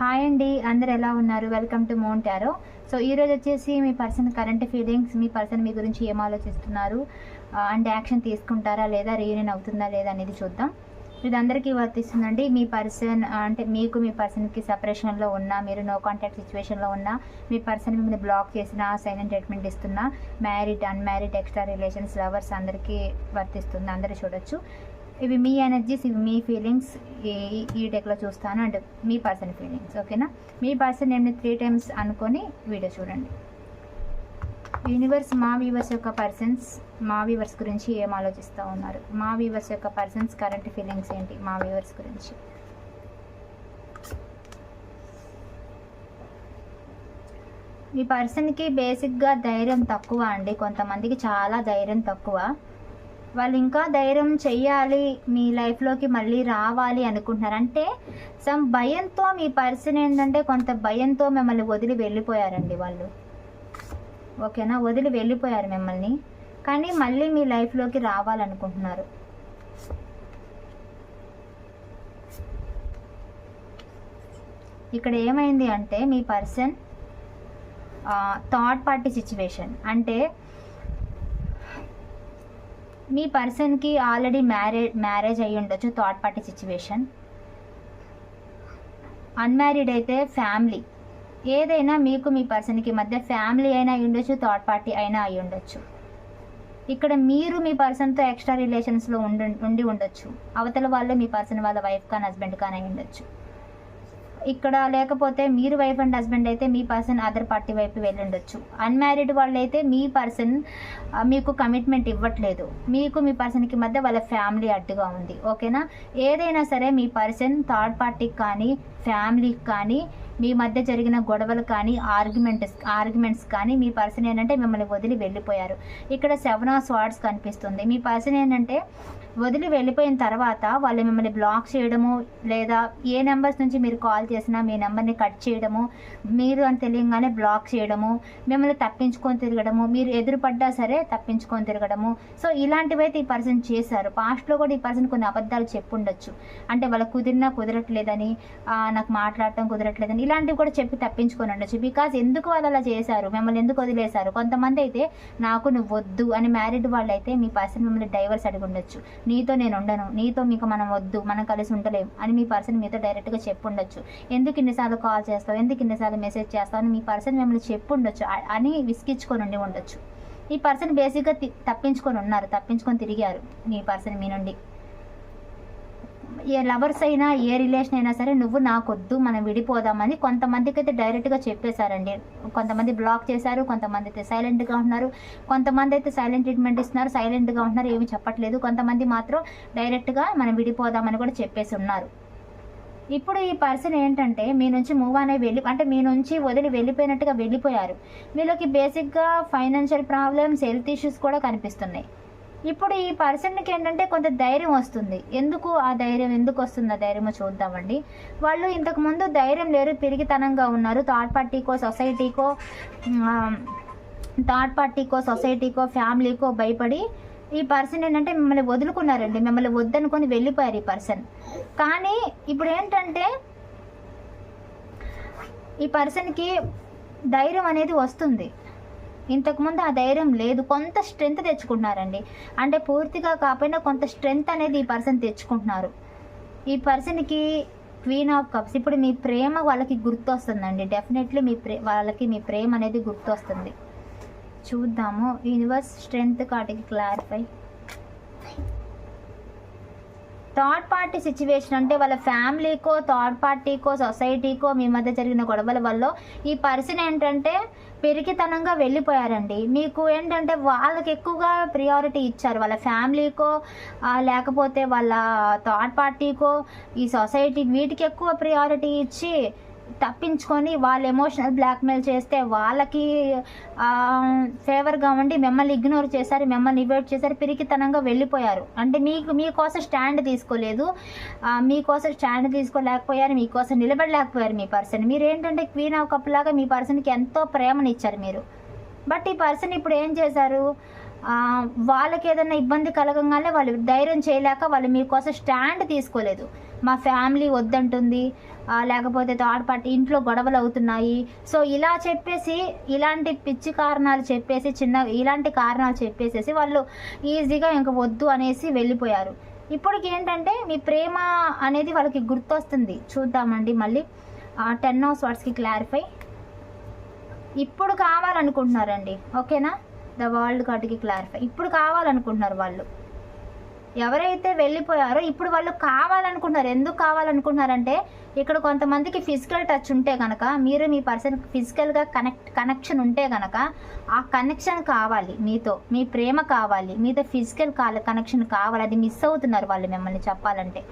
Hi అండి అందరు ఎలా ఉన్నారు? వెల్కమ్ టు మౌంటారో సో ఈరోజు వచ్చేసి మీ పర్సన్ కరెంట్ ఫీలింగ్స్ మీ పర్సన్ మీ గురించి ఏం ఆలోచిస్తున్నారు? Uh, అండ్ యాక్షన్ తీసుకుంటారా లేదా? రీయూనియన్ అవుతుందా లేదా అనేది చూద్దాం. ఇది అందరికీ వర్తిస్తుందండి. మీ పర్సన్ uh, అంటే మీకు మీ పర్సన్కి సపరేషన్లో ఉన్నా మీరు నో కాంటాక్ట్ సిచ్యువేషన్లో ఉన్నా మీ పర్సన్ మిమ్మల్ని బ్లాక్ చేసిన సైలెంట్ ట్రీట్మెంట్ ఇస్తున్నా married unmarried extra relations lovers అందరికీ వర్తిస్తుంది. అందరూ చూడొచ్చు. ఇవి మీ ఎనర్జీస్ ఇవి మీ ఫీలింగ్స్ ఈ ఈ డెక్లో చూస్తాను అండ్ మీ పర్సన్ ఫీలింగ్స్ ఓకేనా మీ పర్సన్ నేను త్రీ టైమ్స్ అనుకొని వీడియో చూడండి. యూనివర్స్ మా వీవర్స్ యొక్క పర్సన్స్ మా వీవర్స్ గురించి ఏం ఆలోచిస్తూ ఉన్నారు? మా వీవర్స్ యొక్క పర్సన్స్ కరెంట్ ఫీలింగ్స్ ఏంటి? మా వీవర్స్ గురించి. మీ పర్సన్కి బేసిక్గా ధైర్యం తక్కువ అండి. కొంతమందికి చాలా ధైర్యం తక్కువ. వాళ్ళు ఇంకా ధైర్యం చెయ్యాలి మీ లైఫ్లోకి మళ్ళీ రావాలి అనుకుంటున్నారు. అంటే సమ్ భయంతో మీ పర్సన్ ఏంటంటే కొంత భయంతో మిమ్మల్ని వదిలి వెళ్ళిపోయారండి వాళ్ళు. ఓకేనా? వదిలి వెళ్ళిపోయారు మిమ్మల్ని. కానీ మళ్ళీ మీ లైఫ్లోకి రావాలనుకుంటున్నారు. ఇక్కడ ఏమైంది అంటే మీ పర్సన్ థర్డ్ పార్టీ సిచ్యువేషన్ అంటే మీ పర్సన్కి ఆల్రెడీ మ్యారేజ్ మ్యారేజ్ అయ్యి ఉండొచ్చు థర్డ్ పార్టీ సిచ్యువేషన్ అన్మ్యారీడ్ అయితే ఫ్యామిలీ ఏదైనా మీకు మీ పర్సన్కి మధ్య ఫ్యామిలీ అయినా అయి ఉండొచ్చు థర్డ్ పార్టీ అయినా అయి ఉండొచ్చు. ఇక్కడ మీరు మీ పర్సన్తో ఎక్స్ట్రా రిలేషన్స్లో ఉండి ఉండి ఉండొచ్చు. అవతల వాళ్ళు మీ పర్సన్ వాళ్ళ వైఫ్ కానీ హస్బెండ్ కానీ అయి ఉండొచ్చు. ఇక్కడ లేకపోతే మీరు వైఫ్ అండ్ హస్బెండ్ అయితే మీ పర్సన్ అదర్ పార్టీ వైపు వెళ్ళుండొచ్చు. అన్మ్యారీడ్ వాళ్ళు అయితే మీ పర్సన్ మీకు కమిట్మెంట్ ఇవ్వట్లేదు. మీకు మీ పర్సన్కి మధ్య వాళ్ళ ఫ్యామిలీ అడ్డుగా ఉంది. ఓకేనా? ఏదైనా సరే మీ పర్సన్ థర్డ్ పార్టీకి కానీ ఫ్యామిలీకి కానీ మీ మధ్య జరిగిన గొడవలు కానీ ఆర్గ్యుమెంట్స్ ఆర్గ్యుమెంట్స్ కానీ మీ పర్సన్ ఏంటంటే మిమ్మల్ని వదిలి వెళ్ళిపోయారు. ఇక్కడ సెవెన్ ఆఫ్ స్వార్డ్స్ కనిపిస్తుంది. మీ పర్సన్ ఏంటంటే వదిలి వెళ్ళిపోయిన తర్వాత వాళ్ళు మిమ్మల్ని బ్లాక్ చేయడము లేదా ఏ నెంబర్స్ నుంచి మీరు కాల్ చేసినా మీ నెంబర్ని కట్ చేయడము మీరు అని తెలియగానే బ్లాక్ చేయడము మిమ్మల్ని తప్పించుకొని తిరగడము మీరు ఎదురుపడ్డా సరే తప్పించుకొని తిరగడము. సో ఇలాంటివైతే ఈ పర్సన్ చేశారు. పాస్ట్లో కూడా ఈ పర్సన్ కొన్ని అబద్ధాలు చెప్పుండొచ్చు. అంటే వాళ్ళకి కుదిరినా కుదరట్లేదని నాకు మాట్లాడటం కుదరట్లేదని ఇలాంటివి కూడా చెప్పి తప్పించుకొని ఉండొచ్చు. బికాజ్ ఎందుకు వాళ్ళు అలా చేశారు? మిమ్మల్ని ఎందుకు వదిలేశారు? కొంతమంది అయితే నాకు నువ్వు వద్దు అని మ్యారీడ్ వాళ్ళు అయితే మీ పర్సన్ మిమ్మల్ని డైవర్స్ అడిగి ఉండొచ్చు. నీతో నేను ఉండను. నీతో మీకు మనం వద్దు. మనం కలిసి ఉండలేము అని మీ పర్సన్ మీతో డైరెక్ట్గా చెప్పుండొచ్చు. ఎందుకు ఇన్నిసార్లు కాల్ చేస్తావు? ఎందుకు ఇన్నిసార్లు మెసేజ్ చేస్తావు? అని మీ పర్సన్ మిమ్మల్ని చెప్పుండొచ్చు. అని విసిగించుకొని ఉండి ఉండొచ్చు. ఈ పర్సన్ బేసిక్గా తి- తప్పించుకొని ఉన్నారు. తప్పించుకొని తిరిగారు మీ పర్సన్ మీ నుండి. ఏ లవర్స్ అయినా ఏ రిలేషన్ అయినా సరే నువ్వు నాకొద్దు మనం విడిపోదామని కొంతమందికి అయితే డైరెక్ట్గా చెప్పేశారండి. కొంతమంది బ్లాక్ చేశారు కొంతమంది అయితే సైలెంట్గా ఉంటున్నారు కొంతమంది అయితే సైలెంట్ ట్రీట్మెంట్ ఇస్తున్నారు సైలెంట్గా ఉంటున్నారు ఏమీ చెప్పట్లేదు. కొంతమంది మాత్రం డైరెక్ట్గా మనం విడిపోదామని కూడా చెప్పేసి ఉన్నారు. ఇప్పుడు ఈ పర్సన్ ఏంటంటే మీ నుంచి మూవ్ అనే వెళ్ళి అంటే మీ నుంచి వదిలి వెళ్ళిపోయినట్టుగా వెళ్ళిపోయారు. మీలోకి బేసిక్గా ఫైనాన్షియల్ ప్రాబ్లమ్స్ హెల్త్ ఇష్యూస్ కూడా కనిపిస్తున్నాయి. ఇప్పుడు ఈ పర్సన్కి ఏంటంటే కొంత ధైర్యం వస్తుంది. ఎందుకు ఆ ధైర్యం ఎందుకు వస్తుంది ఆ ధైర్యమో చూద్దామండి. వాళ్ళు ఇంతకుముందు ధైర్యం లేరు పిరిగితనంగా ఉన్నారు. థర్డ్ పార్టీకో సొసైటీకో థర్డ్ పార్టీకో సొసైటీకో ఫ్యామిలీకో భయపడి ఈ పర్సన్ ఏంటంటే మిమ్మల్ని వదులుకున్నారండి. మిమ్మల్ని వద్దనుకొని వెళ్ళిపోయారు ఈ పర్సన్. కానీ ఇప్పుడు ఏంటంటే ఈ పర్సన్కి ధైర్యం అనేది వస్తుంది. ఇంతకుముందు ఆ ధైర్యం లేదు. కొంత స్ట్రెంగ్త్ తెచ్చుకుంటున్నారండి. అంటే పూర్తిగా కాకపోయినా కొంత స్ట్రెంగ్త్ అనేది ఈ పర్సన్ తెచ్చుకుంటున్నారు. ఈ పర్సన్కి క్వీన్ ఆఫ్ కప్స్ ఇప్పుడు మీ ప్రేమ వాళ్ళకి గుర్తొస్తుందండి. డెఫినెట్లీ మీ ప్రే వాళ్ళకి మీ ప్రేమ అనేది గుర్తొస్తుంది. చూద్దాము. యూనివర్స్ స్ట్రెంగ్త్ కాటికి క్లారిఫై థర్డ్ పార్టీ సిచ్యువేషన్ అంటే వాళ్ళ ఫ్యామిలీకో థర్డ్ పార్టీకో సొసైటీకో మీ మధ్య జరిగిన గొడవల వల్ల ఈ పర్సన్ ఏంటంటే పెరిగితనంగా వెళ్ళిపోయారండి. మీకు ఏంటంటే వాళ్ళకి ఎక్కువగా ప్రియారిటీ ఇచ్చారు. వాళ్ళ ఫ్యామిలీకో లేకపోతే వాళ్ళ థర్డ్ పార్టీకో ఈ సొసైటీ వీటికి ఎక్కువ ప్రియారిటీ ఇచ్చి తప్పించుకొని వాళ్ళు ఎమోషనల్ బ్లాక్మెయిల్ చేస్తే వాళ్ళకి ఫేవర్గా ఉండి మిమ్మల్ని ఇగ్నోర్ చేశారు మిమ్మల్ని ఇవేట్ చేశారు పిరికితనంగా వెళ్ళిపోయారు. అంటే మీకు మీకోసం స్టాండ్ తీసుకోలేదు. మీకోసం స్టాండ్ తీసుకోలేకపోయారు మీకోసం నిలబడలేకపోయారు మీ పర్సన్ మీరు ఏంటంటే క్వీన్ ఆఫ్ కప్ లాగా మీ పర్సన్కి ఎంతో ప్రేమని ఇచ్చారు మీరు. బట్ ఈ పర్సన్ ఇప్పుడు ఏం చేశారు? వాళ్ళకి ఏదైనా ఇబ్బంది కలగంగానే వాళ్ళు ధైర్యం చేయలేక వాళ్ళు మీకోసం స్టాండ్ తీసుకోలేదు. మా ఫ్యామిలీ వద్దంటుంది. లేకపోతే థర్డ్ పార్టీ ఇంట్లో గొడవలు అవుతున్నాయి. సో ఇలా చెప్పేసి ఇలాంటి పిచ్చి కారణాలు చెప్పేసి చిన్న ఇలాంటి కారణాలు చెప్పేసేసి వాళ్ళు ఈజీగా ఇంక వద్దు అనేసి వెళ్ళిపోయారు. ఇప్పటికి ఏంటంటే మీ ప్రేమ అనేది వాళ్ళకి గుర్తొస్తుంది. చూద్దామండి మళ్ళీ. టెన్ హౌస్ వర్డ్స్కి క్లారిఫై ఇప్పుడు కావాలనుకుంటున్నారండి. ఓకేనా? ద వరల్డ్ కార్డ్కి క్లారిఫై. ఇప్పుడు కావాలనుకుంటున్నారు వాళ్ళు. ఎవరైతే వెళ్ళిపోయారో ఇప్పుడు వాళ్ళు కావాలనుకుంటున్నారు. ఎందుకు కావాలనుకుంటున్నారంటే ఇక్కడ కొంతమందికి ఫిజికల్ టచ్ ఉంటే కనుక మీరు మీ పర్సన్ ఫిజికల్గా కనెక్ట్ కనెక్షన్ ఉంటే కనుక ఆ కనెక్షన్ కావాలి మీతో. మీ ప్రేమ కావాలి. మీతో ఫిజికల్ కనెక్షన్ కావాలి. అది మిస్ అవుతున్నారు వాళ్ళు మిమ్మల్ని చెప్పాలంటే.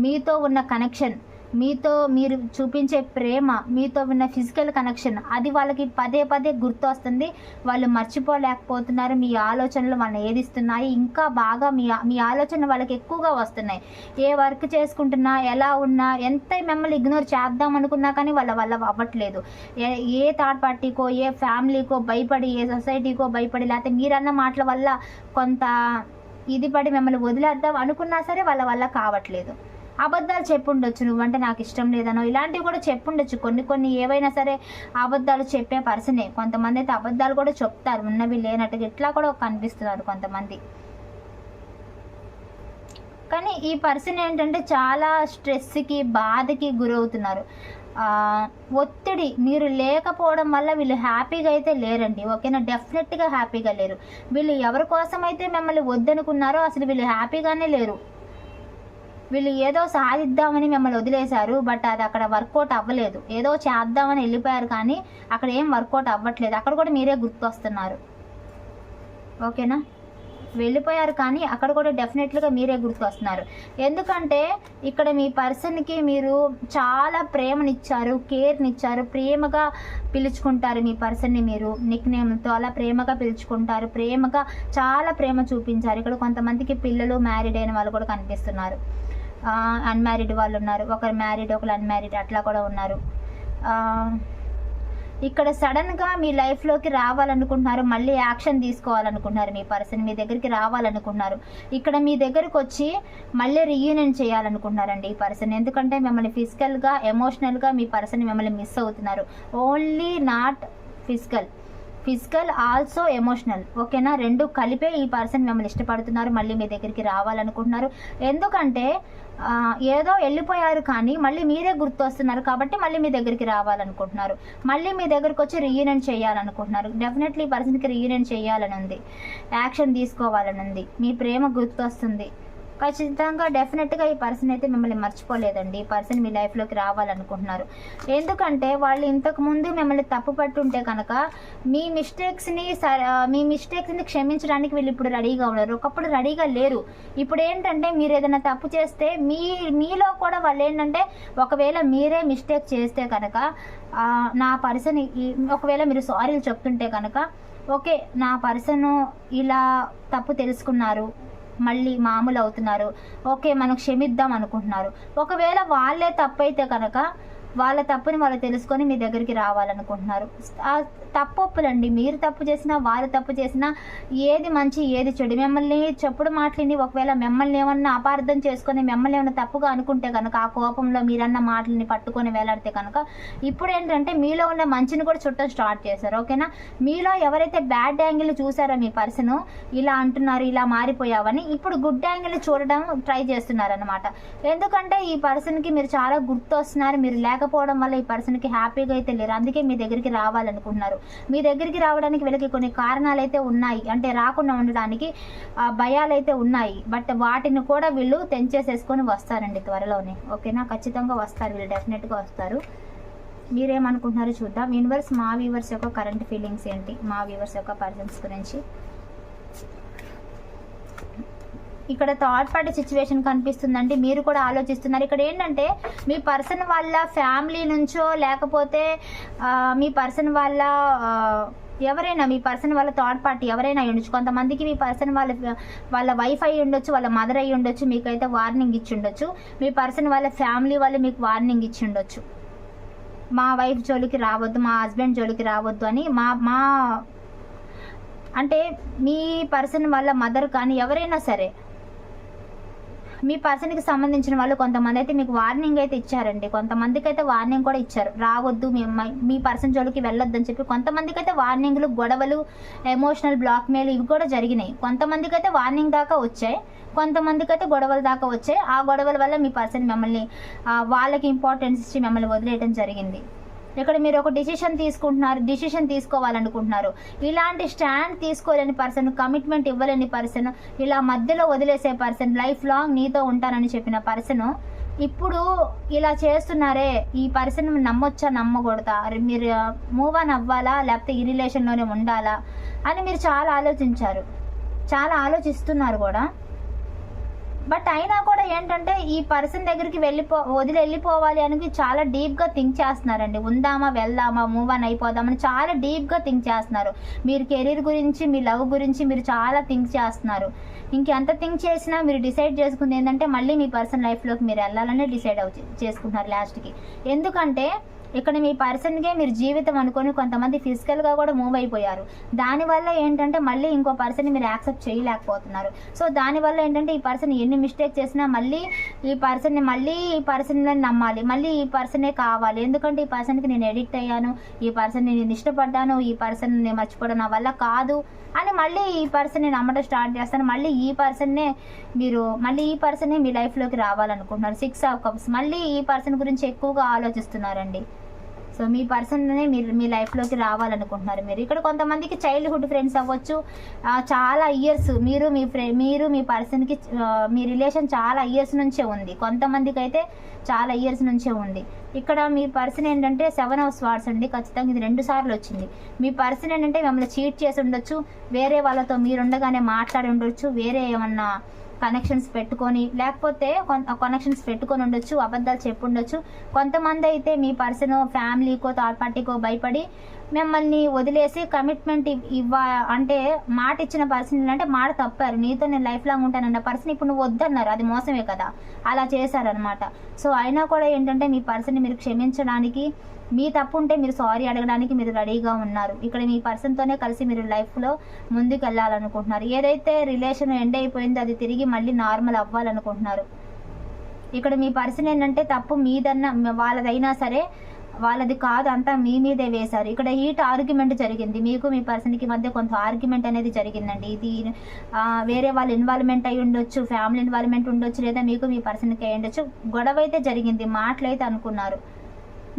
మీతో ఉన్న కనెక్షన్ మీతో మీరు చూపించే ప్రేమ మీతో ఉన్న ఫిజికల్ కనెక్షన్ అది వాళ్ళకి పదే పదే గుర్తొస్తుంది. వాళ్ళు మర్చిపోలేకపోతున్నారు. మీ ఆలోచనలు వాళ్ళని ఏదిస్తున్నాయి. ఇంకా బాగా మీ మీ ఆలోచన వాళ్ళకి ఎక్కువగా వస్తున్నాయి. ఏ వర్క్ చేసుకుంటున్నా ఎలా ఉన్నా ఎంత మిమ్మల్ని ఇగ్నోర్ చేద్దాం అనుకున్నా కానీ వాళ్ళ వల్ల అవ్వట్లేదు. ఏ ఏ థర్డ్ పార్టీకో ఏ ఫ్యామిలీకో భయపడి ఏ సొసైటీకో భయపడి లేకపోతే మీరన్న మాటల వల్ల కొంత ఇది పడి మిమ్మల్ని వదిలేద్దాం అనుకున్నా సరే వాళ్ళ వల్ల కావట్లేదు. అబద్ధాలు చెప్పుండొచ్చు. నువ్వంటే నాకు ఇష్టం లేదనో ఇలాంటివి కూడా చెప్పుండొచ్చు. కొన్ని కొన్ని ఏవైనా సరే అబద్ధాలు చెప్పే పర్సనే. కొంతమంది అయితే అబద్ధాలు కూడా చెప్తారు. ఉన్నవి లేనట్టుగా ఇట్లా కూడా కనిపిస్తున్నారు కొంతమంది. కానీ ఈ పర్సన్ ఏంటంటే చాలా స్ట్రెస్కి బాధకి గురవుతున్నారు. ఒత్తిడి మీరు లేకపోవడం వల్ల వీళ్ళు హ్యాపీగా అయితే లేరండి. ఓకేనా? డెఫినెట్గా హ్యాపీగా లేరు. వీళ్ళు ఎవరి కోసం అయితే మిమ్మల్ని వద్దనుకున్నారో అసలు వీళ్ళు హ్యాపీగానే లేరు. వీళ్ళు ఏదో సాధిద్దామని మిమ్మల్ని వదిలేశారు బట్ అది అక్కడ వర్కౌట్ అవ్వలేదు. ఏదో చేద్దామని వెళ్ళిపోయారు కానీ అక్కడ ఏం వర్కౌట్ అవ్వట్లేదు. అక్కడ కూడా మీరే గుర్తొస్తున్నారు. ఓకేనా? వెళ్ళిపోయారు కానీ అక్కడ కూడా డెఫినెట్లీగా మీరే గుర్తుకొస్తున్నారు ఎందుకంటే ఇక్కడ మీ పర్సన్కి మీరు చాలా ప్రేమనిచ్చారు కేర్నిచ్చారు ప్రేమగా పిలుచుకుంటారు మీ పర్సన్ని మీరు. నిక్ నేమ్తో అలా ప్రేమగా పిలుచుకుంటారు ప్రేమగా చాలా ప్రేమ చూపించారు. ఇక్కడ కొంతమందికి పిల్లలు మ్యారీడ్ అయిన వాళ్ళు కూడా కనిపిస్తున్నారు. అన్మ్యారీడ్ వాళ్ళు ఉన్నారు. ఒకరు మ్యారీడ్ ఒకరు అన్మ్యారీడ్ అట్లా కూడా ఉన్నారు. ఇక్కడ సడన్గా మీ లైఫ్లోకి రావాలనుకుంటున్నారు మళ్ళీ యాక్షన్ తీసుకోవాలనుకుంటున్నారు మీ పర్సన్ మీ దగ్గరికి రావాలనుకుంటున్నారు. ఇక్కడ మీ దగ్గరకు వచ్చి మళ్ళీ రీయూనియన్ చేయాలనుకుంటున్నారండి ఈ పర్సన్ ఎందుకంటే మిమ్మల్ని ఫిజికల్గా ఎమోషనల్గా మీ పర్సన్ మిమ్మల్ని మిస్ అవుతున్నారు. Only not physical physical also emotional. ఓకేనా? రెండు కలిపే ఈ పర్సన్ మిమ్మల్ని ఇష్టపడుతున్నారు మళ్ళీ మీ దగ్గరికి రావాలనుకుంటున్నారు. ఎందుకంటే ఏదో వెళ్ళిపోయారు కానీ మళ్ళీ మీరే గుర్తొస్తున్నారు కాబట్టి మళ్ళీ మీ దగ్గరికి రావాలనుకుంటున్నారు. మళ్ళీ మీ దగ్గరికి వచ్చి రీయూనియన్ చేయాలనుకుంటున్నారు. డెఫినెట్లీ ఈ పర్సన్కి రీయూనియన్ చేయాలని ఉంది యాక్షన్ తీసుకోవాలని ఉంది మీ ప్రేమ గుర్తొస్తుంది. ఖచ్చితంగా డెఫినెట్గా ఈ పర్సన్ అయితే మిమ్మల్ని మర్చిపోలేదండి. ఈ పర్సన్ మీ లైఫ్లోకి రావాలనుకుంటున్నారు. ఎందుకంటే వాళ్ళు ఇంతకుముందు మిమ్మల్ని తప్పు పట్టుంటే కనుక మీ మిస్టేక్స్ని మీ మిస్టేక్స్ని క్షమించడానికి వీళ్ళు ఇప్పుడు రెడీగా ఉన్నారు. ఒకప్పుడు రెడీగా లేరు. ఇప్పుడు ఏంటంటే మీరు ఏదైనా తప్పు చేస్తే మీ మీలో కూడా వాళ్ళు ఏంటంటే ఒకవేళ మీరే మిస్టేక్ చేస్తే కనుక నా పర్సన్ ఒకవేళ మీరు సారీలు చెప్తుంటే కనుక ఓకే నా పర్సన్ ఇలా తప్పు తెలుసుకున్నారు. మళ్ళీ మామూలు అవుతున్నారు ఓకే మనం క్షమిద్దాం అనుకుంటున్నారు. ఒకవేళ వాళ్ళే తప్పైతే కనుక వాళ్ళ తప్పుని వాళ్ళు తెలుసుకొని మీ దగ్గరికి రావాలనుకుంటున్నారు. ఆ తప్పు ఒప్పులండి. మీరు తప్పు చేసినా వాళ్ళు తప్పు చేసినా ఏది మంచి ఏది చెడు. మిమ్మల్ని చెప్పుడు మాటలని ఒకవేళ మిమ్మల్ని ఏమన్నా అపార్థం చేసుకొని మిమ్మల్ని ఏమన్నా తప్పుగా అనుకుంటే కనుక ఆ కోపంలో మీరన్న మాటలని పట్టుకొని వేలాడితే కనుక ఇప్పుడు ఏంటంటే మీలో ఉన్న మంచిని కూడా చుట్టం స్టార్ట్ చేశారు. ఓకేనా? మీలో ఎవరైతే బ్యాడ్ యాంగిల్ చూసారో మీ పర్సన్ ఇలా అంటున్నారు ఇలా మారిపోయావని ఇప్పుడు గుడ్ యాంగిల్ చూడడం ట్రై చేస్తున్నారు అనమాట ఎందుకంటే ఈ పర్సన్కి మీరు చాలా గుర్తు వస్తున్నారు మీరు లేకపోవడం వల్ల ఈ పర్సన్కి హ్యాపీగా అయితే లేరు. అందుకే మీ దగ్గరికి రావాలనుకుంటున్నారు. మీ దగ్గరికి రావడానికి వీళ్ళకి కొన్ని కారణాలు అయితే ఉన్నాయి. అంటే రాకుండా ఉండడానికి ఆ, భయాలు అయితే ఉన్నాయి. బట్ వాటిని కూడా వీళ్ళు తెంచేసేసుకొని వస్తారండి త్వరలోనే. ఓకేనా? ఖచ్చితంగా వస్తారు. వీళ్ళు డెఫినెట్గా వస్తారు. మీరేమనుకుంటున్నారో చూద్దాం. యూనివర్స్ మా వ్యూవర్స్ యొక్క కరెంట్ ఫీలింగ్స్ ఏంటి? మా వ్యూవర్స్ యొక్క పర్సన్స్ గురించి. ఇక్కడ థర్డ్ పార్టీ సిచ్యువేషన్ కనిపిస్తుందండి. మీరు కూడా ఆలోచిస్తున్నారు. ఇక్కడ ఏంటంటే మీ పర్సన్ వాళ్ళ ఫ్యామిలీ నుంచో లేకపోతే మీ పర్సన్ వాళ్ళ ఎవరైనా మీ పర్సన్ వాళ్ళ థర్డ్ పార్టీ ఎవరైనా ఉండొచ్చు. కొంతమందికి మీ పర్సన్ వాళ్ళ వాళ్ళ వైఫ్ అయి ఉండొచ్చు వాళ్ళ మదర్ అయి ఉండొచ్చు మీకైతే వార్నింగ్ ఇచ్చి ఉండొచ్చు. మీ పర్సన్ వాళ్ళ ఫ్యామిలీ వాళ్ళు మీకు వార్నింగ్ ఇచ్చి ఉండొచ్చు. మా వైఫ్ జోలికి రావద్దు మా హస్బెండ్ జోలికి రావద్దు అని మా మా అంటే మీ పర్సన్ వాళ్ళ మదర్ కానీ ఎవరైనా సరే మీ పర్సన్కి సంబంధించిన వాళ్ళు కొంతమంది అయితే మీకు వార్నింగ్ అయితే ఇచ్చారండి. కొంతమందికి అయితే వార్నింగ్ కూడా ఇచ్చారు. రావద్దు మీ అమ్మాయి మీ పర్సన్ జోలికి వెళ్ళొద్దు అని చెప్పి కొంతమందికి అయితే వార్నింగ్లు గొడవలు ఎమోషనల్ బ్లాక్మెయిల్ ఇవి కూడా జరిగినాయి. కొంతమందికి అయితే వార్నింగ్ దాకా వచ్చాయి. కొంతమందికి అయితే గొడవల దాకా వచ్చాయి. ఆ గొడవల వల్ల మీ పర్సన్ మిమ్మల్ని వాళ్ళకి ఇంపార్టెన్స్ ఇచ్చి మిమ్మల్ని వదిలేయడం జరిగింది. ఇక్కడ మీరు ఒక డిసిషన్ తీసుకుంటున్నారు డిసిషన్ తీసుకోవాలనుకుంటున్నారు. ఇలాంటి స్టాండ్ తీసుకోలేని పర్సన్ కమిట్మెంట్ ఇవ్వలేని పర్సన్ ఇలా మధ్యలో వదిలేసే పర్సన్ లైఫ్ లాంగ్ నీతో ఉంటానని చెప్పిన పర్సన్ ఇప్పుడు ఇలా చేస్తున్నారే ఈ పర్సన్ నమ్మొచ్చా నమ్మకూడదా? మీరు మూవ్ ఆన్ అవ్వాలా? లేకపోతే ఈ రిలేషన్లోనే ఉండాలా? అని మీరు చాలా ఆలోచించారు. చాలా ఆలోచిస్తున్నారు కూడా. బట్ అయినా కూడా ఏంటంటే ఈ పర్సన్ దగ్గరికి వెళ్ళిపో వదిలి వెళ్ళిపోవాలి అని చాలా డీప్గా థింక్ చేస్తున్నారండి. ఉందామా వెళ్దామా మూవ్ అని అయిపోదామని చాలా డీప్గా థింక్ చేస్తున్నారు. మీరు కెరీర్ గురించి మీ లవ్ గురించి మీరు చాలా థింక్ చేస్తున్నారు. ఇంకెంత థింక్ చేసినా మీరు డిసైడ్ చేసుకుంది ఏంటంటే మళ్ళీ మీ పర్సన్ లైఫ్లోకి మీరు వెళ్ళాలనే డిసైడ్ అవు చేసుకుంటున్నారు లాస్ట్కి ఎందుకంటే ఇక్కడ మీ పర్సన్కే మీరు జీవితం అనుకొని కొంతమంది ఫిజికల్గా కూడా మూవ్ అయిపోయారు దానివల్ల ఏంటంటే మళ్ళీ ఇంకో పర్సన్ మీరు యాక్సెప్ట్ చేయలేకపోతున్నారు సో దానివల్ల ఏంటంటే ఈ పర్సన్ ఎన్ని మిస్టేక్ చేసినా మళ్ళీ ఈ పర్సన్ని మళ్ళీ ఈ పర్సన్ని నమ్మాలి మళ్ళీ ఈ పర్సనే కావాలి ఎందుకంటే ఈ పర్సన్కి నేను ఎడిక్ట్ అయ్యాను ఈ పర్సన్ నేను ఇష్టపడ్డాను ఈ పర్సన్ నేను మర్చిపోవడం నా వల్ల కాదు అని మళ్ళీ ఈ పర్సన్ని నమ్మడం స్టార్ట్ చేస్తాను మళ్ళీ ఈ పర్సన్నే మీరు మళ్ళీ ఈ పర్సనే మీ లైఫ్లోకి రావాలనుకుంటున్నారు సిక్స్ ఆఫ్ కప్స్ మళ్ళీ ఈ పర్సన్ గురించి ఎక్కువగా ఆలోచిస్తున్నారండి సో మీ పర్సన్నే మీరు మీ లైఫ్లోకి రావాలనుకుంటున్నారు మీరు. ఇక్కడ కొంతమందికి చైల్డ్హుడ్ ఫ్రెండ్స్ అవ్వచ్చు. చాలా ఇయర్స్ మీరు మీ ఫ్రె మీరు మీ పర్సన్కి మీ రిలేషన్ చాలా ఇయర్స్ నుంచే ఉంది. కొంతమందికి అయితే చాలా ఇయర్స్ నుంచే ఉంది. ఇక్కడ మీ పర్సన్ ఏంటంటే సెవెన్ ఆఫ్ స్వార్డ్స్ అండి. ఖచ్చితంగా ఇది రెండు సార్లు వచ్చింది. మీ పర్సన్ ఏంటంటే మిమ్మల్ని చీట్ చేసి ఉండొచ్చు. వేరే వాళ్ళతో మీరుండగానే మాట్లాడి ఉండొచ్చు. వేరే ఏమన్నా కనెక్షన్స్ పెట్టుకొని లేకపోతే కనెక్షన్స్ పెట్టుకొని ఉండొచ్చు అబద్ధాలు చెప్పుండొచ్చు. కొంతమంది అయితే మీ పర్సన్ ఫ్యామిలీకో థర్డ్ పార్టీకో భయపడి మిమ్మల్ని వదిలేసి కమిట్మెంట్ ఇవ్వ అంటే మాట ఇచ్చిన పర్సన్ అంటే మాట తప్పారు. నీతో నేను లైఫ్ లాంగ్ ఉంటానన్న పర్సన్ ఇప్పుడు నువ్వు వద్దన్నారు. అది మోసమే కదా. అలా చేశారనమాట సో అయినా కూడా ఏంటంటే మీ పర్సన్ని మీరు క్షమించడానికి మీ తప్పు ఉంటే మీరు సారీ అడగడానికి మీరు రెడీగా ఉన్నారు. ఇక్కడ మీ పర్సన్తోనే కలిసి మీరు లైఫ్లో ముందుకు వెళ్ళాలనుకుంటున్నారు ఏదైతే రిలేషన్ ఎండ్ అయిపోయిందో అది తిరిగి మళ్ళీ నార్మల్ అవ్వాలనుకుంటున్నారు. ఇక్కడ మీ పర్సన్ ఏంటంటే తప్పు మీదన్న వాళ్ళదైనా సరే వాళ్ళది కాదు అంతా మీ మీదే వేశారు. ఇక్కడ హీట్ ఆర్గ్యుమెంట్ జరిగింది. మీకు మీ పర్సన్కి మధ్య కొంత ఆర్గ్యుమెంట్ అనేది జరిగిందండి. ఇది వేరే వాళ్ళ ఇన్వాల్వ్మెంట్ అయి ఉండొచ్చు ఫ్యామిలీ ఇన్వాల్వ్మెంట్ ఉండొచ్చు లేదా మీకు మీ పర్సన్కి అయి ఉండొచ్చు. గొడవ అయితే జరిగింది మాటలైతే అనుకున్నారు.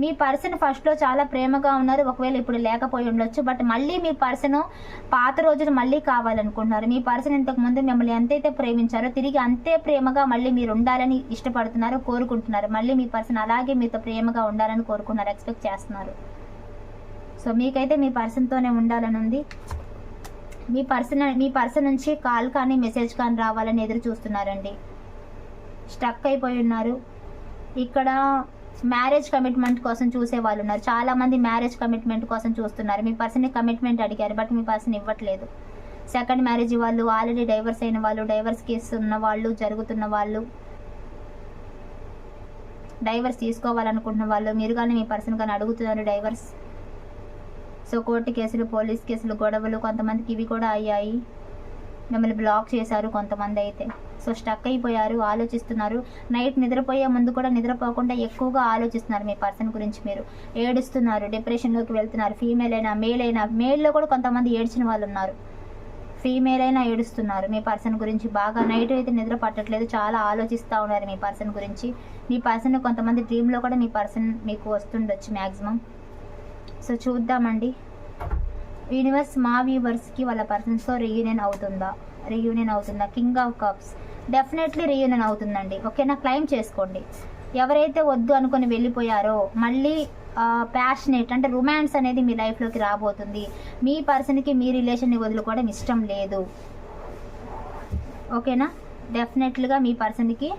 మీ పర్సన్ ఫస్ట్లో చాలా ప్రేమగా ఉన్నారు. ఒకవేళ ఇప్పుడు లేకపోయి ఉండొచ్చు. బట్ మళ్ళీ మీ పర్సన్ పాత రోజులు మళ్ళీ కావాలనుకుంటున్నారు. మీ పర్సన్ ఇంతకు ముందు మిమ్మల్ని ఎంతైతే ప్రేమించారో తిరిగి అంతే ప్రేమగా మళ్ళీ మీరు ఉండాలని ఇష్టపడుతున్నారు కోరుకుంటున్నారు. మళ్ళీ మీ పర్సన్ అలాగే మీతో ప్రేమగా ఉండాలని కోరుకున్నారు ఎక్స్పెక్ట్ చేస్తున్నారు. సో మీకైతే మీ పర్సన్తోనే ఉండాలని ఉంది. మీ పర్సన్ మీ పర్సన్ నుంచి కాల్ కానీ మెసేజ్ కానీ రావాలని ఎదురు చూస్తున్నారండి. స్టక్ అయిపోయి ఉన్నారు. ఇక్కడ మ్యారేజ్ కమిట్మెంట్ కోసం చూసే వాళ్ళు ఉన్నారు. చాలా మంది మ్యారేజ్ కమిట్మెంట్ కోసం చూస్తున్నారు. మీ పర్సన్ కమిట్మెంట్ అడిగారు బట్ మీ పర్సన్ ఇవ్వట్లేదు. సెకండ్ మ్యారేజ్ వాళ్ళు ఆల్రెడీ డైవర్స్ అయిన వాళ్ళు డైవర్స్ కేసు ఉన్న వాళ్ళు జరుగుతున్న వాళ్ళు డైవర్స్ తీసుకోవాలనుకుంటున్న వాళ్ళు మీరు కానీ మీ పర్సన్ కానీ అడుగుతున్నారు డైవర్స్. సో కోర్టు కేసులు పోలీస్ కేసులు గొడవలు కొంతమందికి ఇవి కూడా అయ్యాయి. మిమ్మల్ని బ్లాక్ చేశారు కొంతమంది అయితే. సో స్టక్ అయిపోయారు ఆలోచిస్తున్నారు. నైట్ నిద్రపోయే ముందు కూడా నిద్రపోకుండా ఎక్కువగా ఆలోచిస్తున్నారు మీ పర్సన్ గురించి మీరు. ఏడుస్తున్నారు డిప్రెషన్లోకి వెళ్తున్నారు. ఫీమేల్ అయినా మేల్ అయినా మేల్లో కూడా కొంతమంది ఏడ్చిన వాళ్ళు ఉన్నారు. ఫీమేల్ అయినా ఏడుస్తున్నారు. మీ పర్సన్ గురించి బాగా నైట్ అయితే నిద్ర పట్టట్లేదు. చాలా ఆలోచిస్తూ ఉన్నారు మీ పర్సన్ గురించి. మీ పర్సన్ కొంతమంది డ్రీమ్లో కూడా మీ పర్సన్ మీకు వస్తుండొచ్చు మ్యాక్సిమం సో చూద్దామండి. యూనివర్స్ మా వ్యూవర్స్కి వాళ్ళ పర్సన్స్తో రీయూనియన్ అవుతుందా? రీయూనియన్ అవుతుందా? King of cups definitely reunion అవుతుందండి. ఓకేనా? క్లైమ్ చేసుకోండి. ఎవరైతే వద్దు అనుకొని వెళ్ళిపోయారో మళ్ళీ ప్యాషనేట్ అంటే రొమాన్స్ అనేది మీ లైఫ్లోకి రాబోతుంది. మీ పర్సన్కి మీ రిలేషన్ని వదులుకోవడం ఇష్టం లేదు. ఓకేనా? డెఫినెట్లుగా మీ పర్సన్కి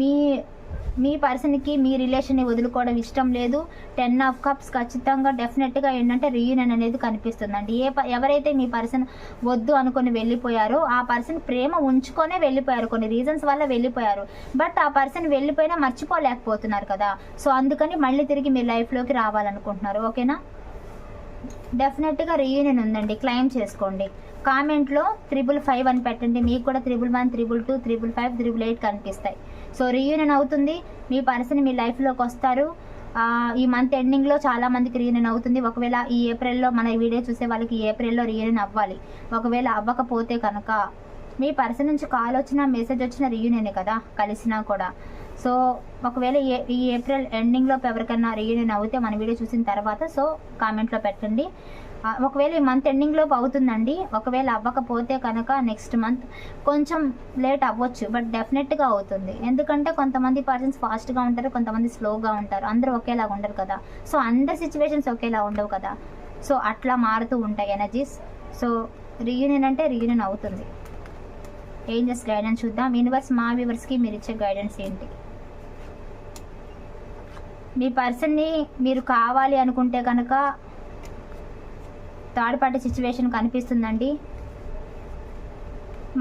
మీ మీ పర్సన్కి మీ రిలేషన్ని వదులుకోవడం ఇష్టం లేదు. టెన్ ఆఫ్ కప్స్ ఖచ్చితంగా డెఫినెట్గా ఏంటంటే రీయూనియన్ అనేది కనిపిస్తుందండి. ఏ ప- ఎవరైతే మీ పర్సన్ వద్దు అనుకొని వెళ్ళిపోయారో ఆ పర్సన్ ప్రేమ ఉంచుకొనే వెళ్ళిపోయారు. కొన్ని రీజన్స్ వల్ల వెళ్ళిపోయారు. బట్ ఆ పర్సన్ వెళ్ళిపోయినా మర్చిపోలేకపోతున్నారు కదా. సో అందుకని మళ్ళీ తిరిగి మీ లైఫ్లోకి రావాలనుకుంటున్నారు. ఓకేనా? డెఫినెట్గా రీయూనియన్ ఉందండి. క్లెయిమ్ చేసుకోండి. కామెంట్లో త్రిబుల్ ఫైవ్ అని పెట్టండి. మీకు కూడా triple one triple two triple five triple eight కనిపిస్తాయి. సో రీయూనియన్ అవుతుంది. మీ పర్సన్ మీ లైఫ్లోకి వస్తారు. ఈ మంత్ ఎండింగ్లో చాలా మందికి రీయూనియన్ అవుతుంది. ఒకవేళ ఈ ఏప్రిల్లో మన ఈ వీడియో చూసే వాళ్ళకి ఈ ఏప్రిల్లో రీయూనియన్ అవ్వాలి. ఒకవేళ అవ్వకపోతే కనుక మీ పర్సన్ నుంచి కాల్ వచ్చినా మెసేజ్ వచ్చిన రీయూనియనే కదా కలిసినా కూడా. సో ఒకవేళ ఏ ఈ ఏప్రిల్ ఎండింగ్లో ఎవరికైనా రీయూనియన్ అవుతే మన వీడియో చూసిన తర్వాత సో కామెంట్లో పెట్టండి. ఒకవేళ ఈ మంత్ ఎండింగ్లోపు అవుతుందండి ఒకవేళ అవ్వకపోతే కనుక నెక్స్ట్ మంత్ కొంచెం లేట్ అవ్వచ్చు బట్ డెఫినెట్గా అవుతుంది. ఎందుకంటే కొంతమంది పర్సన్స్ ఫాస్ట్గా ఉంటారు కొంతమంది స్లోగా ఉంటారు. అందరూ ఒకేలాగా ఉండరు కదా. సో అందరి సిచ్యువేషన్స్ ఒకేలా ఉండవు కదా. సో అట్లా మారుతూ ఉంటాయి ఎనర్జీస్ సో రీయూనియన్ అంటే రీయూనియన్ అవుతుంది. ఏంజెస్ గైడెన్స్ చూద్దాం. యూనివర్స్ మా వ్యూవర్స్కి మీరు ఇచ్చే గైడెన్స్ ఏంటి? మీ పర్సన్ని మీరు కావాలి అనుకుంటే కనుక థర్డ్ పార్టీ సిచ్యువేషన్ కనిపిస్తుందండి.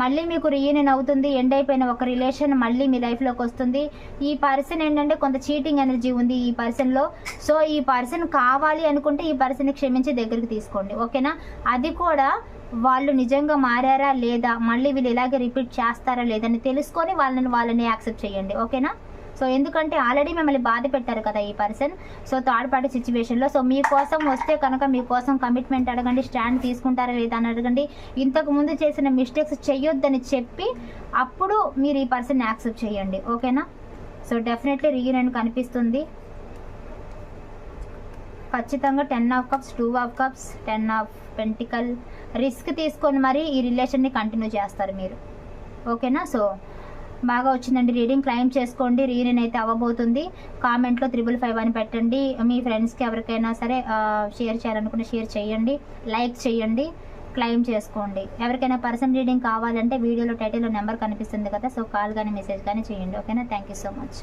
మళ్ళీ మీకు రీయూనియన్ అవుతుంది ఎండ్ అయిపోయిన ఒక రిలేషన్ మళ్ళీ మీ లైఫ్లోకి వస్తుంది. ఈ పర్సన్ ఏంటంటే కొంత చీటింగ్ ఎనర్జీ ఉంది ఈ పర్సన్లో సో ఈ పర్సన్ కావాలి అనుకుంటే ఈ పర్సన్ని క్షమించి దగ్గరికి తీసుకోండి. ఓకేనా? అది కూడా వాళ్ళు నిజంగా మారారా లేదా? మళ్ళీ వీళ్ళు ఇలాగే రిపీట్ చేస్తారా లేదని తెలుసుకొని వాళ్ళని వాళ్ళని యాక్సెప్ట్ చేయండి. ఓకేనా? సో ఎందుకంటే ఆల్రెడీ మిమ్మల్ని బాధ పెట్టారు కదా ఈ పర్సన్. సో థర్డ్ పార్టీ సిచ్యువేషన్లో సో మీకోసం వస్తే కనుక మీకోసం కమిట్మెంట్ అడగండి స్టాండ్ తీసుకుంటారా లేదా అని అడగండి. ఇంతకు ముందు చేసిన మిస్టేక్స్ చెయ్యొద్దని చెప్పి అప్పుడు మీరు ఈ పర్సన్ యాక్సెప్ట్ చేయండి. ఓకేనా సో డెఫినెట్లీ రీయూనియన్ కనిపిస్తుంది. ఖచ్చితంగా ten of cups two of cups ten of pentacle risk తీసుకొని మరి ఈ రిలేషన్ని కంటిన్యూ చేస్తారు మీరు. ఓకేనా సో బాగా వచ్చిందండి. రీడింగ్ క్లైమ్ చేసుకోండి. రీయూనియన్ అయితే అవ్వబోతుంది. కామెంట్లో త్రిబుల్ ఫైవ్ అని పెట్టండి. మీ ఫ్రెండ్స్కి ఎవరికైనా సరే షేర్ చేయాలనుకుంటే షేర్ చేయండి. లైక్ చేయండి. క్లైమ్ చేసుకోండి. ఎవరికైనా పర్సన్ రీడింగ్ కావాలంటే వీడియోలో టైటిల్లో నెంబర్ కనిపిస్తుంది కదా సో కాల్ కానీ మెసేజ్ కానీ చేయండి. ఓకేనా? Thank you so much.